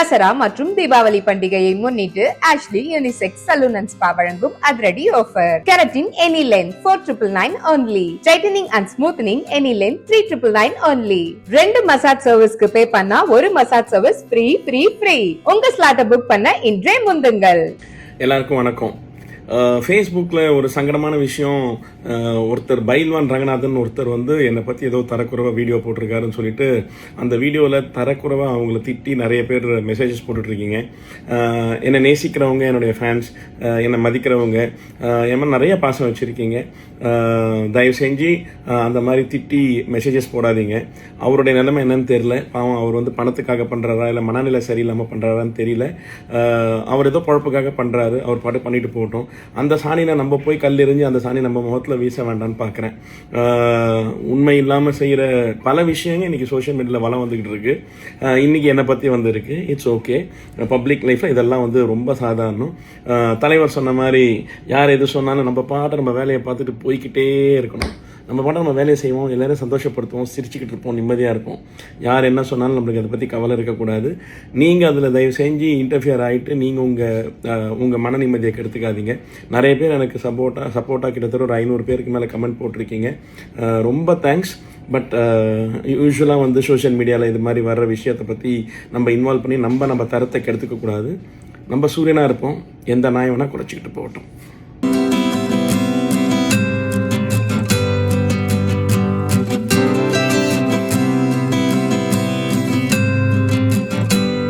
தசரா மற்றும் தீபாவளி பண்டிகையை முன்னிட்டு Ashley unisex salon and spa வழங்கும் அதிரடி offer keratin any length four triple nine only tightening and smoothening any length three triple nine only ரெண்டு massage சர்வீஸ்க்கு pay பண்ணா ஒரு massage service free free free உங்க ஸ்லாட்டை புக் பண்ண இன்றே முந்துங்கள். எல்லாருக்கும் வணக்கம். ஃபேஸ்புக்கில் ஒரு சங்கடமான விஷயம் ஒருத்தர் பைல்வான் ரங்கநாதன் ஒருத்தர் வந்து என்னை பற்றி ஏதோ தரக்குறவாக வீடியோ போட்டிருக்காருன்னு சொல்லிட்டு அந்த வீடியோவில் தரக்குறவாக அவங்கள திட்டி நிறைய பேர் மெசேஜஸ் போட்டுட்ருக்கீங்க. என்னை நேசிக்கிறவங்க என்னுடைய ஃபேன்ஸ் என்னை மதிக்கிறவங்க அஹ், என் நிறைய பாசம் வச்சுருக்கீங்க. தயவு செஞ்சு அந்த மாதிரி திட்டி மெசேஜஸ் போடாதீங்க. அவருடைய நிலைமை என்னன்னு தெரில பாவம் அவர் வந்து பணத்துக்காக பண்ணுறாரா இல்லை மனநிலை சரியில்லாமல் பண்ணுறாரான்னு தெரியல. அவர் ஏதோ பொழப்புக்காக பண்ணுறாரு அவர் பாட்டு பண்ணிட்டு போட்டோம் அந்த சாணியில் நம்ம போய் கல் எறிஞ்சு அந்த சாணி நம்ம முகத்தில் வீச வேண்டாம்னு பார்க்குறேன் உண்மை இல்லாமல் செய்கிற பல விஷயங்கள் இன்றைக்கி சோஷியல் மீடியாவில் வளம் வந்துக்கிட்டு இருக்கு. இன்றைக்கி இன்னைக்கு என்னை பற்றி வந்திருக்கு இட்ஸ் ஓகே பப்ளிக் லைஃப்பில் இதெல்லாம் வந்து ரொம்ப சாதாரணம். தலைவர் சொன்ன மாதிரி யார் எது சொன்னாலும் நம்ம பாட்டு நம்ம வேலையை பார்த்துட்டு போய்க்கிட்டே இருக்கணும். நம்ம பாட்டு நம்ம வேலையை செய்வோம் எல்லோரும் சந்தோஷப்படுத்துவோம் சிரிச்சுக்கிட்டு இருப்போம் நிம்மதியாக இருப்போம் யார் என்ன சொன்னாலும் நம்மளுக்கு அதை பற்றி கவலை இருக்கக்கூடாது. நீங்கள் அதில் தயவு செஞ்சு இன்டர்ஃபியர் ஆகிட்டு நீங்கள் உங்கள் உங்கள் மன நிம்மதியை கெடுத்துக்காதீங்க. நிறைய பேர் எனக்கு சப்போர்ட்டாக சப்போர்ட்டாக கிட்டத்தட்ட ஒரு ஐநூறு பேருக்கு மேலே கமெண்ட் போட்டிருக்கீங்க. ரொம்ப தேங்க்ஸ் பட் யூஸ்வலாக வந்து சோஷியல் மீடியாவில் இது மாதிரி வர்ற விஷயத்தை பற்றி நம்ம இன்வால்வ் பண்ணி நம்ம நம்ம தரத்தை கெடுத்துக்கக்கூடாது நம்ம சூரியனாக இருப்போம். எந்த நாய் வேணால் குறைச்சிக்கிட்டு போகட்டும்.